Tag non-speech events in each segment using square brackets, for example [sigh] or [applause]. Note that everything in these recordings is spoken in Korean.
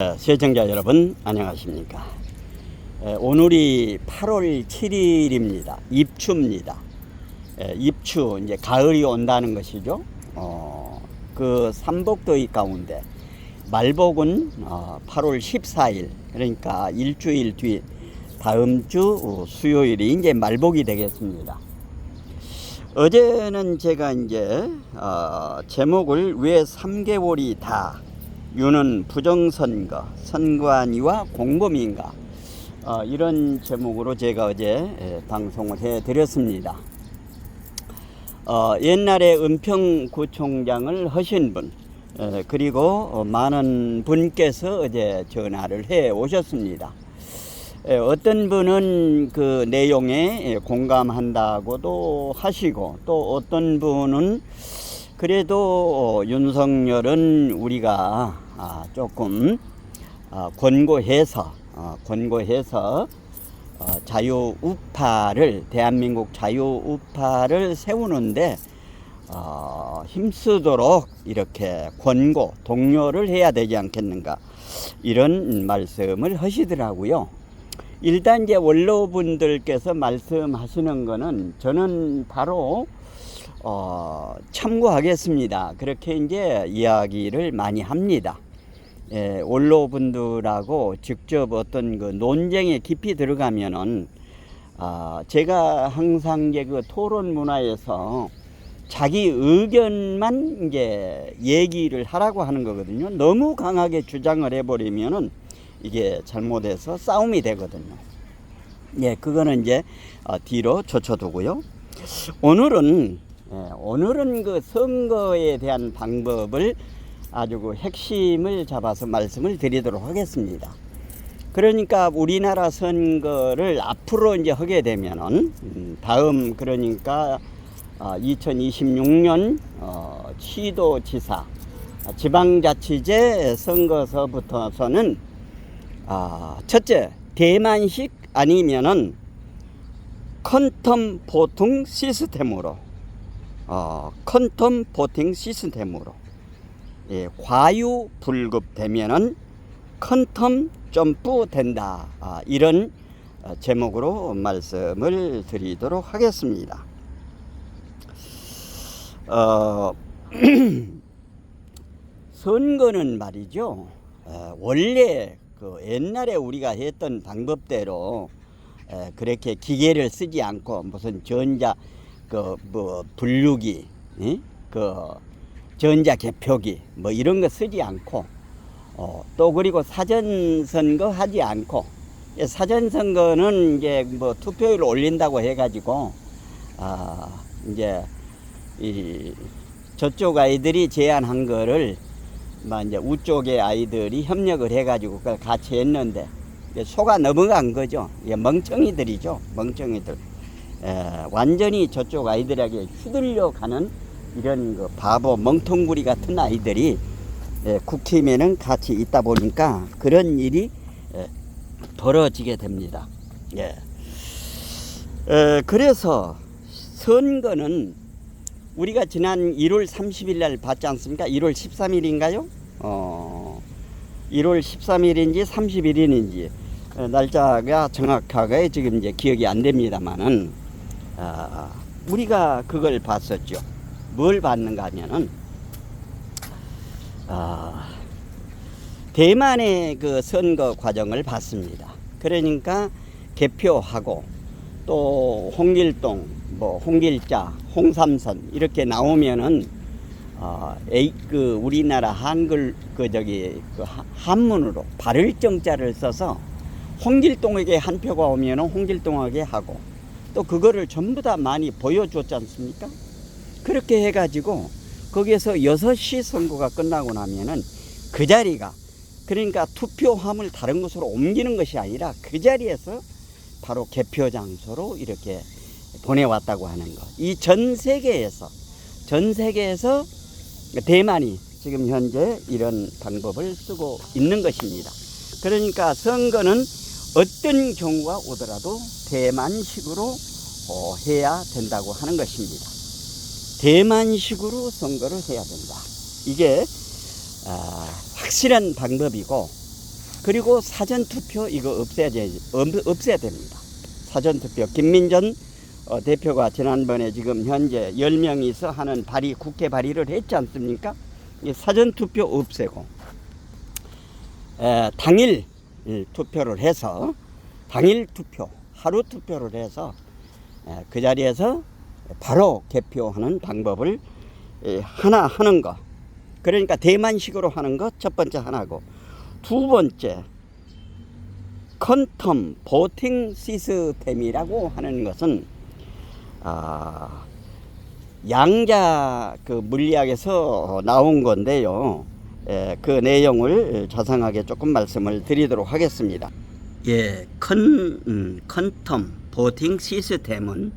어, 시청자 여러분 안녕하십니까? 에, 오늘이 8월 7일입니다. 입추입니다. 에, 입추 이제 가을이 온다는 것이죠. 어, 그 삼복더위 가운데 말복은 어, 8월 14일 그러니까 일주일 뒤 다음 주 어, 수요일이 이제 말복이 되겠습니다. 어제는 제가 이제 어, 제목을 왜 3개월이 다 유는 부정선거, 선관위와 공범인가 어, 이런 제목으로 제가 어제 예, 방송을 해드렸습니다. 어, 옛날에 은평구청장을 하신 분 예, 그리고 어, 많은 분께서 어제 전화를 해 오셨습니다. 예, 어떤 분은 그 내용에 예, 공감한다고도 하시고 또 어떤 분은 그래도 어, 윤석열은 우리가 아, 조금 아, 권고해서 어, 권고해서 어, 자유 우파를 대한민국 자유 우파를 세우는데 어, 힘쓰도록 이렇게 권고 독려를 해야 되지 않겠는가 이런 말씀을 하시더라고요. 일단 이제 원로분들께서 말씀하시는 거는 저는 바로 어, 참고하겠습니다. 그렇게 이제 이야기를 많이 합니다. 예, 원로 분들하고 직접 어떤 그 논쟁에 깊이 들어가면은 아, 제가 항상 이제 그 토론 문화에서 자기 의견만 이제 얘기를 하라고 하는 거거든요. 너무 강하게 주장을 해버리면은 이게 잘못해서 싸움이 되거든요. 예, 그거는 이제 어, 뒤로 젖혀두고요. 오늘은 예, 오늘은 그 선거에 대한 방법을 아주 그 핵심을 잡아서 말씀을 드리도록 하겠습니다. 그러니까 우리나라 선거를 앞으로 이제 하게 되면은 음, 다음 그러니까 2026년 어, 시도지사 지방자치제 선거서부터서는 아, 첫째 대만식 아니면은 컨텀 보통 시스템으로 어, 컨텀 보팅 시스템으로 예, 과유 불급되면은 컨텀 점프 된다 아, 이런 어, 제목으로 말씀을 드리도록 하겠습니다. 어, [clears throat] 선거는 말이죠. 어, 원래 그 옛날에 우리가 했던 방법대로 에, 그렇게 기계를 쓰지 않고 무슨 전자 그 뭐 분류기, 예? 그 전자 개표기 뭐 이런 거 쓰지 않고 어, 또 그리고 사전 선거 하지 않고 예, 사전 선거는 이제 뭐 투표율 올린다고 해가지고 아 이제 이 저쪽 아이들이 제안한 거를 막 이제 우쪽의 아이들이 협력을 해가지고 그걸 같이 했는데 속아 넘어간 거죠. 이게 멍청이들이죠. 멍청이들. 에, 완전히 저쪽 아이들에게 휘둘려 가는 이런 그 바보 멍텅구리 같은 아이들이 에, 국힘에는 같이 있다 보니까 그런 일이 에, 벌어지게 됩니다. 예. 에, 그래서 선거는 우리가 지난 1월 30일 날 봤지 않습니까? 1월 13일인가요? 어, 1월 13일인지 31일인지 어, 날짜가 정확하게 지금 이제 기억이 안 됩니다만은 아, 우리가 그걸 봤었죠. 뭘 봤는가 하면은 아, 대만의 그 선거 과정을 봤습니다. 그러니까 개표하고 또 홍길동, 뭐 홍길자, 홍삼선 이렇게 나오면은 어, 에이, 그 우리나라 한글 그 저기 그 하- 한문으로 발을 정자를 써서 홍길동에게 한 표가 오면은 홍길동에게 하고 또 그거를 전부 다 많이 보여줬지 않습니까? 그렇게 해가지고 거기에서 여섯 시 선거가 끝나고 나면은 그 자리가 그러니까 투표함을 다른 곳으로 옮기는 것이 아니라 그 자리에서 바로 개표 장소로 이렇게 보내왔다고 하는 것. 이 전 세계에서 전 세계에서 대만이 지금 현재 이런 방법을 쓰고 있는 것입니다. 그러니까 선거는 어떤 경우가 오더라도 대만식으로 어, 해야 된다고 하는 것입니다. 대만식으로 선거를 해야 된다. 이게 아, 확실한 방법이고 그리고 사전 투표 이거 없애야 돼, 없- 없애야 됩니다. 사전 투표 김민전 어, 대표가 지난번에 지금 현재 10명이서 하는 발의 국회 발의를 했지 않습니까? 이 사전 투표 없애고 에, 당일 이, 투표를 해서 당일 투표 하루 투표를 해서 에, 그 자리에서 바로 개표하는 방법을 에, 하나 하는 거 그러니까 대만식으로 하는 것 첫 번째 하나고 두 번째 컨텀 보팅 시스템이라고 하는 것은 아, 양자 그 물리학에서 나온 건데요. 예, 그 내용을 자상하게 조금 말씀을 드리도록 하겠습니다. 예, 컨 음, 컨텀 보팅 시스템은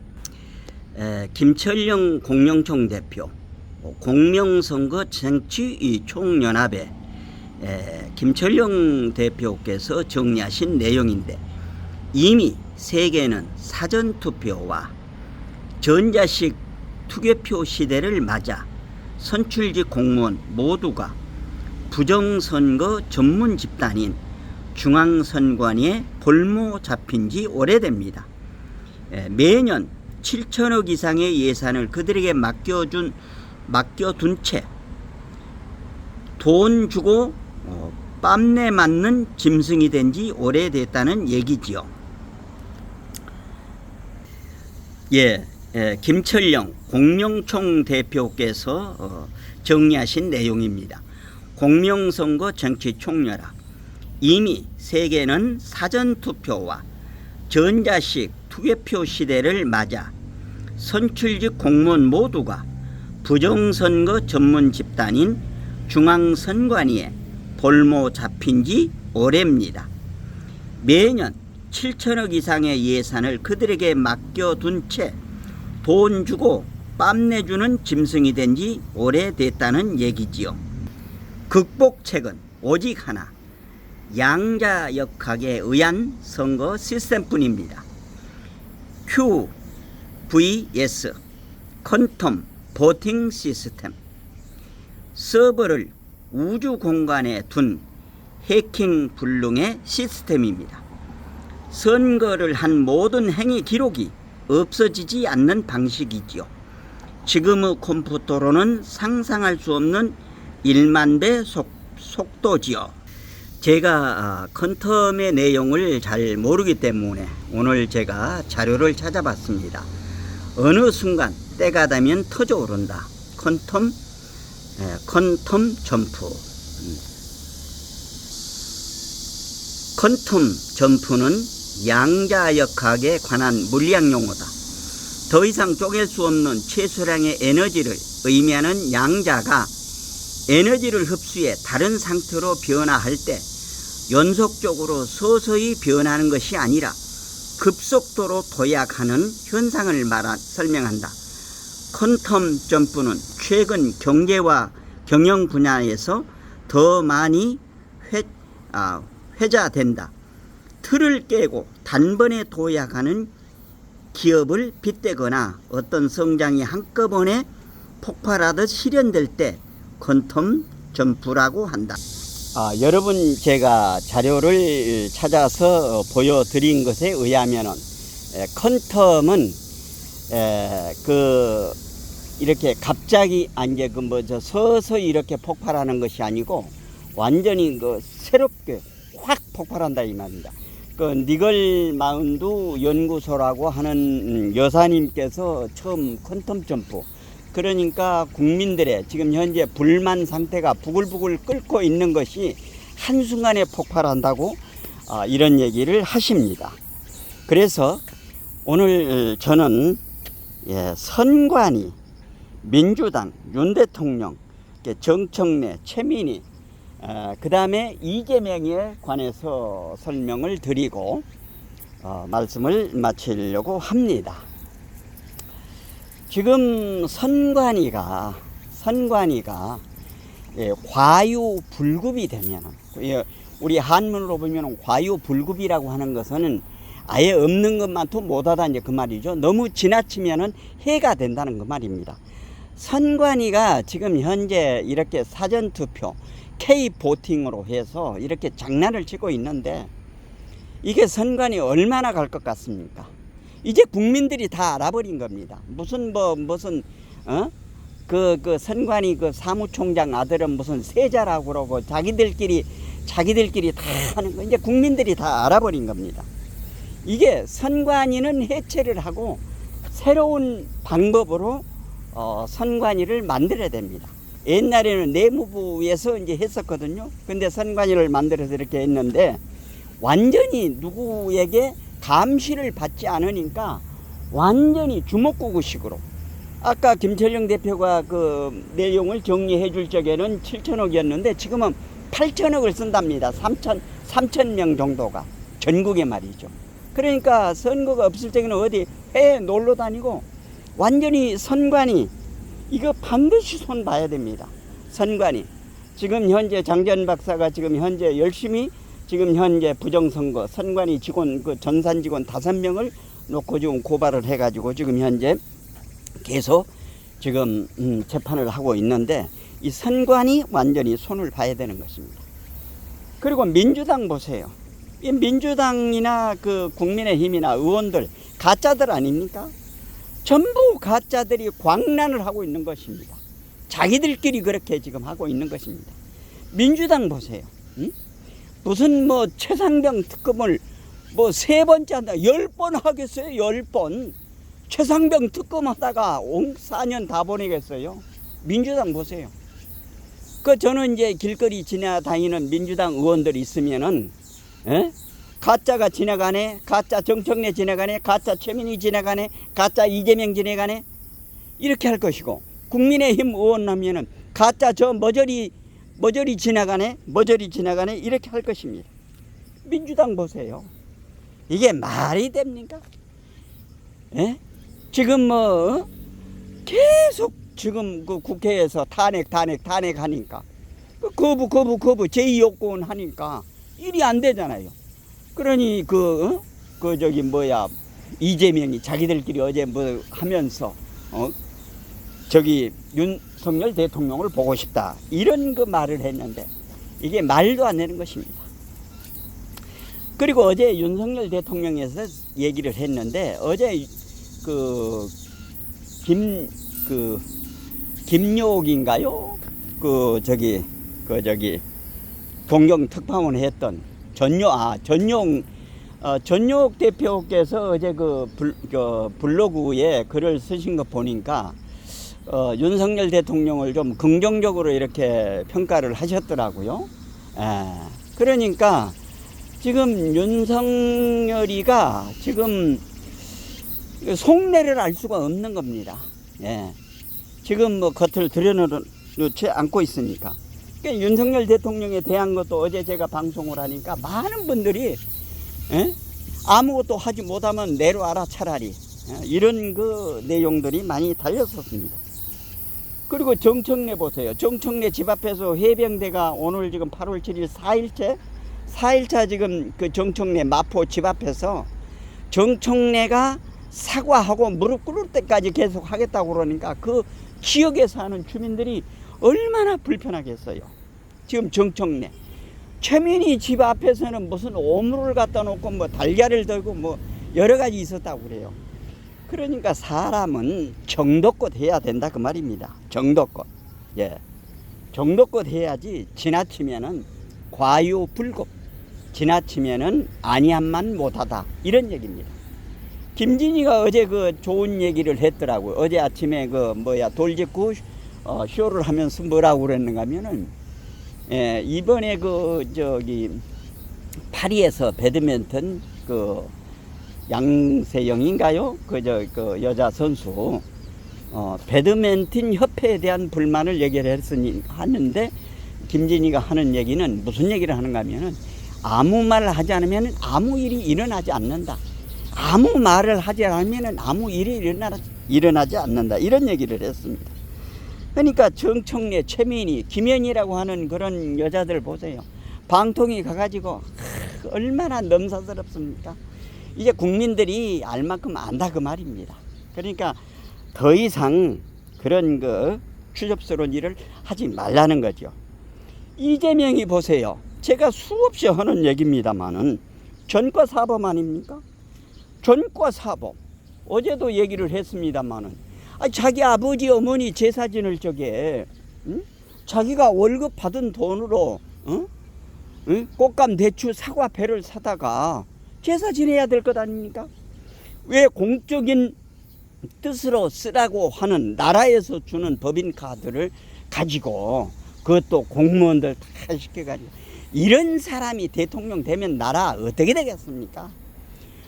에, 김철영 공영총 대표 공명선거 정치 총연합회 에, 김철영 대표께서 정리하신 내용인데 이미 세계는 사전 투표와 전자식 투개표 시대를 맞아 선출직 공무원 모두가 부정선거 전문 집단인 중앙선관위에 볼모 잡힌 지 오래됩니다. 에, 매년 7천억 이상의 예산을 그들에게 맡겨준 맡겨둔 채 돈 주고 어, 빰내 맞는 짐승이 된 지 오래됐다는 얘기지요. 예, 예, 김철영 공명총 대표께서 어, 정리하신 내용입니다. 공명선거 정치총연합 이미 세계는 사전투표와 전자식 투개표 시대를 맞아 선출직 공무원 모두가 부정선거 전문 집단인 중앙선관위에 볼모 잡힌 지 오래입니다. 매년 7천억 이상의 예산을 그들에게 맡겨둔 채 돈 주고 빰 내주는 짐승이 된 지 오래됐다는 얘기지요. 극복책은 오직 하나. 양자 역학에 의한 선거 시스템뿐입니다. Q, VS, 컨텀, 보팅 시스템. 서버를 우주 공간에 둔 해킹 불능의 시스템입니다. 선거를 한 모든 행위 기록이 없어지지 않는 방식이지요. 지금의 컴퓨터로는 상상할 수 없는 1만 배 속, 속도지요. 제가 아, 컨텀의 내용을 잘 모르기 때문에 오늘 제가 자료를 찾아봤습니다. 어느 순간 때가 되면 터져 오른다. 컨텀, 에, 컨텀 점프. 음. 컨텀 점프는 양자역학에 관한 물리학 용어다. 더 이상 쪼갤 수 없는 최소량의 에너지를 의미하는 양자가 에너지를 흡수해 다른 상태로 변화할 때 연속적으로 서서히 변하는 것이 아니라 급속도로 도약하는 현상을 말한 설명한다. 퀀텀 점프는 최근 경제와 경영 분야에서 더 많이 회, 아, 회자된다. 틀을 깨고 단번에 도약하는 기업을 빗대거나 어떤 성장이 한꺼번에 폭발하듯 실현될 때 퀀텀 점프라고 한다. 아, 여러분 제가 자료를 찾아서 보여드린 것에 의하면은 에, 컨텀은 에, 그 이렇게 갑자기 안제 그뭐 저 서서히 이렇게 폭발하는 것이 아니고 완전히 그 새롭게 확 폭발한다 이 말입니다. 그 니글 마운드 연구소라고 하는 음, 여사님께서 처음 컨텀 점프 그러니까 국민들의 지금 현재 불만 상태가 부글부글 끓고 있는 것이 한순간에 폭발한다고 아, 이런 얘기를 하십니다. 그래서 오늘 저는 예, 선관위, 민주당, 윤 대통령, 정청래, 최민희, 그 다음에 이재명에 관해서 설명을 드리고 어, 말씀을 마치려고 합니다. 지금 선관위가 선관위가 예, 과유불급이 되면 예, 우리 한문으로 보면 과유불급이라고 하는 것은 아예 없는 것만도 못하다 이제 그 말이죠. 너무 지나치면은 해가 된다는 그 말입니다. 선관위가 지금 현재 이렇게 사전 투표 K 보팅으로 해서 이렇게 장난을 치고 있는데 이게 선관이 얼마나 갈 것 같습니까? 이제 국민들이 다 알아버린 겁니다. 무슨 뭐 무슨 어그 그 선관위 그 사무총장 아들은 무슨 세자라고 그러고 자기들끼리 자기들끼리 다 하는 거 이제 국민들이 다 알아버린 겁니다. 이게 선관위는 해체를 하고 새로운 방법으로 어, 선관위를 만들어야 됩니다. 옛날에는 내무부에서 이제 했었거든요. 근데 선관위를 만들어서 이렇게 했는데 완전히 누구에게 감시를 받지 않으니까 완전히 주먹구구식으로 아까 김철영 대표가 그 내용을 정리해 줄 적에는 7천억이었는데 지금은 8천억을 쓴답니다. 3천 3천 명 정도가 전국에 말이죠. 그러니까 선거가 없을 적에는 어디 해외 놀러 다니고 완전히 선관위 이거 반드시 손 봐야 됩니다. 선관위 지금 현재 장전 박사가 지금 현재 열심히 지금 현재 부정선거 선관위 직원 그 전산 직원 다섯 명을 놓고 지금 고발을 해가지고 지금 현재 계속 지금 음, 재판을 하고 있는데 이 선관위 완전히 손을 봐야 되는 것입니다. 그리고 민주당 보세요. 이 민주당이나 그 국민의힘이나 의원들 가짜들 아닙니까? 전부 가짜들이 광란을 하고 있는 것입니다. 자기들끼리 그렇게 지금 하고 있는 것입니다. 민주당 보세요. 응? 무슨 뭐 최상병 특검을 뭐 세 번째 한다. 열 번 하겠어요? 열 번. 최상병 특검 하다가 온 4년 다 보내겠어요? 민주당 보세요. 그 저는 이제 길거리 지나다니는 민주당 의원들 있으면은 에? 가짜가 지나가네, 가짜 정청래 지나가네, 가짜 최민희 지나가네, 가짜 이재명 지나가네 이렇게 할 것이고 국민의힘 의원 나면은 가짜 저 머저리 머저리 지나가네, 머저리 지나가네 이렇게 할 것입니다. 민주당 보세요. 이게 말이 됩니까? 에? 지금 뭐 계속 지금 그 국회에서 탄핵 탄핵 탄핵 하니까 그 거부 거부 거부 제2요건 하니까 일이 안 되잖아요. 그러니 그, 어? 그 저기 뭐야 이재명이 자기들끼리 어제 뭐 하면서 어 저기 윤석열 대통령을 보고 싶다 이런 그 말을 했는데 이게 말도 안 되는 것입니다. 그리고 어제 윤석열 대통령에서 얘기를 했는데 어제 그 김그 김용인가요? 그 저기 그 저기 동경 특파원 했던 전용 아 전용 어, 전용 대표께서 어제 그, 불, 그 블로그에 글을 쓰신 거 보니까 어, 윤석열 대통령을 좀 긍정적으로 이렇게 평가를 하셨더라고요. 에, 그러니까 지금 윤석열이가 지금 속내를 알 수가 없는 겁니다. 예. 지금 뭐 겉을 들여놓지 않고 있으니까. 그러니까 윤석열 대통령에 대한 것도 어제 제가 방송을 하니까 많은 분들이 예? 아무것도 하지 못하면 내려와라 차라리 예? 이런 그 내용들이 많이 달렸었습니다. 그리고 정청래 보세요. 정청래 집 앞에서 해병대가 오늘 지금 8월 7일 4일째 4일차 지금 그 정청래 마포 집 앞에서 정청래가 사과하고 무릎 꿇을 때까지 계속 하겠다고 그러니까 그 지역에 사는 주민들이 얼마나 불편하겠어요. 지금 정청래. 최민희 집 앞에서는 무슨 오물을 갖다 놓고 뭐 달걀을 들고 뭐 여러 가지 있었다고 그래요. 그러니까 사람은 정도껏 해야 된다 그 말입니다. 정도껏. 예. 정도껏 해야지 지나치면은 과유불급. 지나치면은 아니함만 못하다. 이런 얘기입니다. 김진희가 어제 그 좋은 얘기를 했더라고요. 어제 아침에 그 뭐야 돌직구 어, 쇼를 하면서 뭐라고 그랬는가 하면은 예, 이번에 그 저기 파리에서 배드민턴 그 양세영인가요? 그저 그 여자 선수 어, 배드민턴 협회에 대한 불만을 얘기를 했으니 하는데 김진희가 하는 얘기는 무슨 얘기를 하는가 하면은 아무 말을 하지 않으면 아무 일이 일어나지 않는다. 아무 말을 하지 않으면 아무 일이 일어나, 일어나지 않는다. 이런 얘기를 했습니다. 그러니까 정청래, 최민희, 김연이라고 하는 그런 여자들 보세요. 방통위 가가지고 하, 얼마나 넘사스럽습니까? 이제 국민들이 알 만큼 안다 그 말입니다. 그러니까 더 이상 그런 그 추접스러운 일을 하지 말라는 거죠. 이재명이 보세요. 제가 수없이 하는 얘기입니다만은 전과 사범 아닙니까? 전과 사범. 어제도 얘기를 했습니다만은 아, 자기 아버지 어머니 제사 지낼 적에 응? 자기가 월급 받은 돈으로 응? 응? 꽃감 대추 사과 배를 사다가 제사 지내야 될 것 아닙니까? 왜 공적인 뜻으로 쓰라고 하는 나라에서 주는 법인 카드를 가지고 그것도 공무원들 다 시켜가지고 이런 사람이 대통령 되면 나라 어떻게 되겠습니까?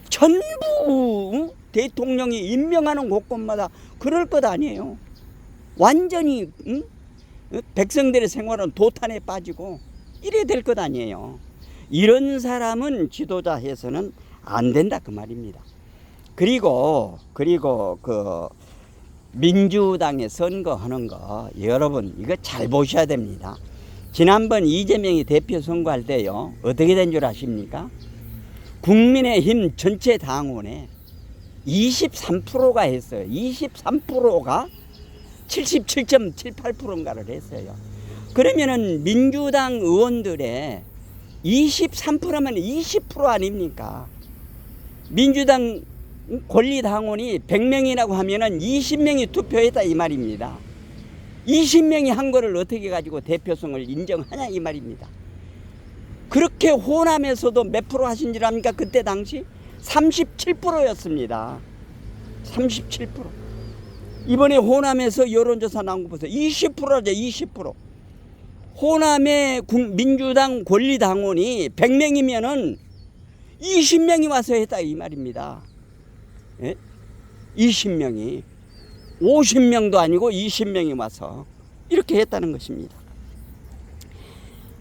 전부 응? 대통령이 임명하는 곳곳마다 그럴 것 아니에요. 완전히 응? 어? 백성들의 생활은 도탄에 빠지고 이래 될 것 아니에요. 이런 사람은 지도자 해서는 안 된다 그 말입니다. 그리고 그리고 그 민주당에 선거하는 거 여러분 이거 잘 보셔야 됩니다. 지난번 이재명이 대표 선거할 때요 어떻게 된 줄 아십니까? 국민의힘 전체 당원의 23%가 했어요. 23%가 77.78%인가를 했어요. 그러면은 민주당 의원들의 23%면 20% 아닙니까? 민주당 권리당원이 100명이라고 하면은 20명이 투표했다 이 말입니다. 20명이 한 거를 어떻게 가지고 대표성을 인정하냐 이 말입니다. 그렇게 호남에서도 몇 프로 하신 줄 압니까? 그때 당시 37%였습니다. 37%. 이번에 호남에서 여론조사 나온 거 보세요. 20%죠, 20%. 호남의 국- 민주당 권리당원이 100명이면은 20명이 와서 했다 이 말입니다. 예? 20명이 50명도 아니고 20명이 와서 이렇게 했다는 것입니다.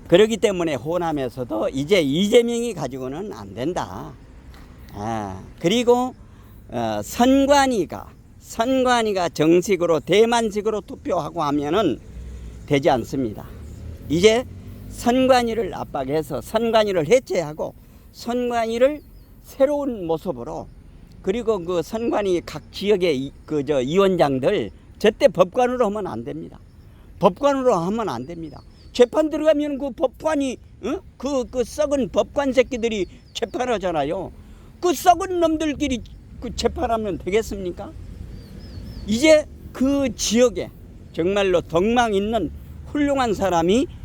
그렇기 때문에 호남에서도 이제 이재명이 가지고는 안 된다. 아, 그리고 어, 선관위가 선관위가 정식으로 대만식으로 투표하고 하면은 되지 않습니다. 이제 선관위를 압박해서 선관위를 해체하고 선관위를 새로운 모습으로 그리고 그 선관위 각 지역의 그 저 위원장들 절대 법관으로 하면 안 됩니다. 법관으로 하면 안 됩니다. 재판 들어가면 그 법관이 어? 그, 그 썩은 법관 새끼들이 재판하잖아요. 그 썩은 놈들끼리 그 재판하면 되겠습니까? 이제 그 지역에 정말로 덕망 있는 훌륭한 사람이 에,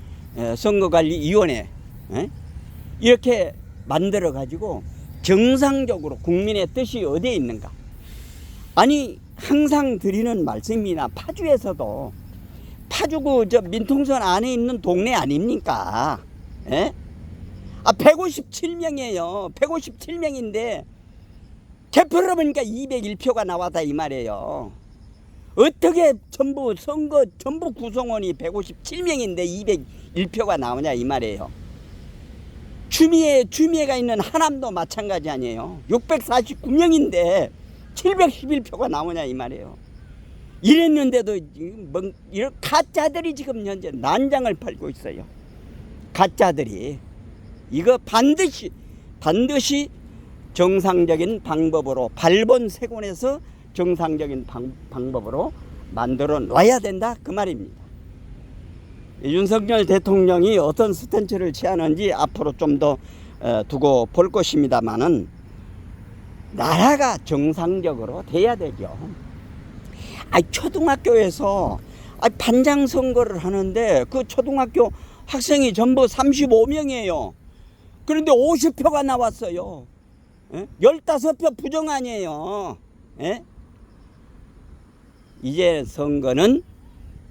선거관리위원회 에? 이렇게 만들어 가지고 정상적으로 국민의 뜻이 어디에 있는가? 아니 항상 드리는 말씀이나 파주에서도 파주구 저 민통선 안에 있는 동네 아닙니까? 예? 아 157명이에요. 157명인데 개표를 보니까 201표가 나왔다 이 말이에요. 어떻게 전부 선거 전부 구성원이 157명인데 201표가 나오냐 이 말이에요. 주미에 주미에가 있는 하남도 마찬가지 아니에요. 649명인데 711표가 나오냐 이 말이에요. 이랬는데도 지금 뭐 이런 가짜들이 지금 현재 난장을 팔고 있어요. 가짜들이 이거 반드시 반드시 정상적인 방법으로 발본 세곤에서 정상적인 방, 방법으로 만들어 놔야 된다 그 말입니다. 윤석열 대통령이 어떤 스탠스를 취하는지 앞으로 좀 더 두고 볼 것입니다만은 나라가 정상적으로 돼야 되죠. 아 초등학교에서 아, 반장 선거를 하는데 그 초등학교 학생이 전부 35명이에요. 그런데 50표가 나왔어요. 예? 15표 부정 아니에요. 예? 이제 선거는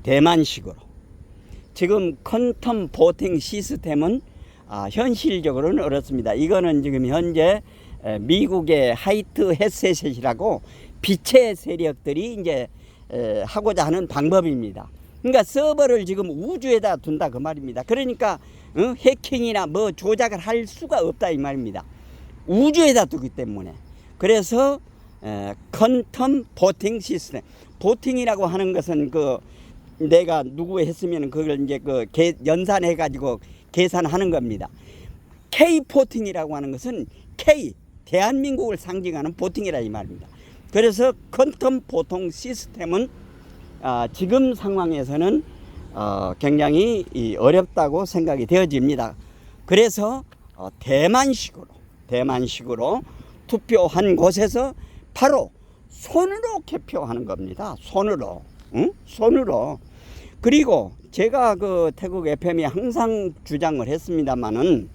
대만식으로. 지금 컨텀 보팅 시스템은 아, 현실적으로는 어렵습니다. 이거는 지금 현재 에, 미국의 하이트 헤셋이라고 빛의 세력들이 이제 에, 하고자 하는 방법입니다. 그러니까 서버를 지금 우주에다 둔다 그 말입니다. 그러니까 어? 해킹이나 뭐 조작을 할 수가 없다 이 말입니다. 우주에다 두기 때문에 그래서 에, 컨텀 보팅 시스템 보팅이라고 하는 것은 그 내가 누구 했으면 그걸 이제 그 계, 연산해 가지고 계산하는 겁니다. K 포팅이라고 하는 것은 K 대한민국을 상징하는 보팅이라 이 말입니다. 그래서 컨텀 보통 시스템은 아, 지금 상황에서는 어, 굉장히 이 어렵다고 생각이 되어집니다. 그래서 어, 대만식으로 대만식으로 투표한 곳에서 바로 손으로 개표하는 겁니다. 손으로, 응? 손으로. 그리고 제가 그 태국 FM이 항상 주장을 했습니다마는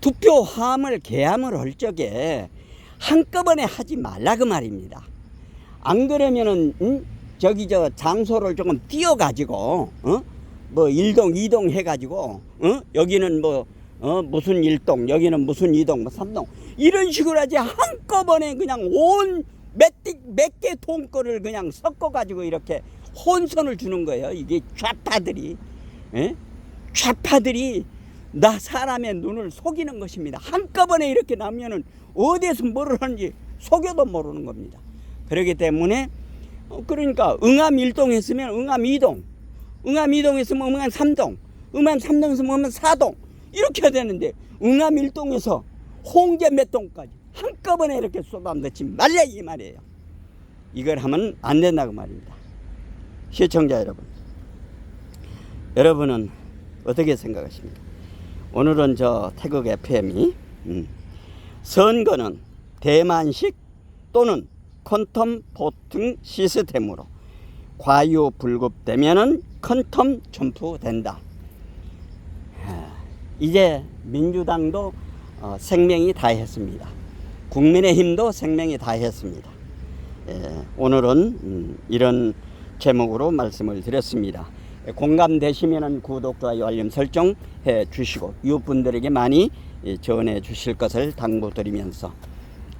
투표함을 개함을 할 적에 한꺼번에 하지 말라 그 말입니다. 안 그러면은 응? 저기 저 장소를 조금 띄어 가지고 어? 뭐 일동 이동 해 가지고 어? 여기는 뭐 어? 무슨 일동 여기는 무슨 이동 뭐 삼동 이런 식으로 하지 한꺼번에 그냥 온몇개 통거를 그냥 섞어 가지고 이렇게 혼선을 주는 거예요. 이게 좌파들이 예? 좌파들이 나 사람의 눈을 속이는 것입니다. 한꺼번에 이렇게 나면은 어디에서 뭐를 하는지 속여도 모르는 겁니다. 그렇기 때문에 어, 그러니까 응암 1동 했으면 응암 2동, 응암 2동 했으면 응암 3동, 응암 3동 했으면 응암 4동 이렇게 해야 되는데 응암 1동에서 홍제 몇 동까지 한꺼번에 이렇게 쏟아넣지 말라 이 말이에요. 이걸 하면 안 된다고 말입니다. 시청자 여러분, 여러분은 어떻게 생각하십니까? 오늘은 저 태국 FM이 음, 선거는 대만식 또는 퀀텀 보팅 시스템으로 과유 불급되면은 퀀텀 점프된다. 하, 이제 민주당도 어, 생명이 다했습니다. 국민의힘도 생명이 다했습니다. 예, 오늘은 음, 이런 제목으로 말씀을 드렸습니다. 예, 공감되시면 구독, 좋아요, 알림 설정 해 주시고 이웃분들에게 많이 예, 전해 주실 것을 당부드리면서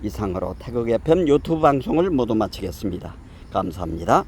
이상으로 태극 FM 유튜브 방송을 모두 마치겠습니다. 감사합니다.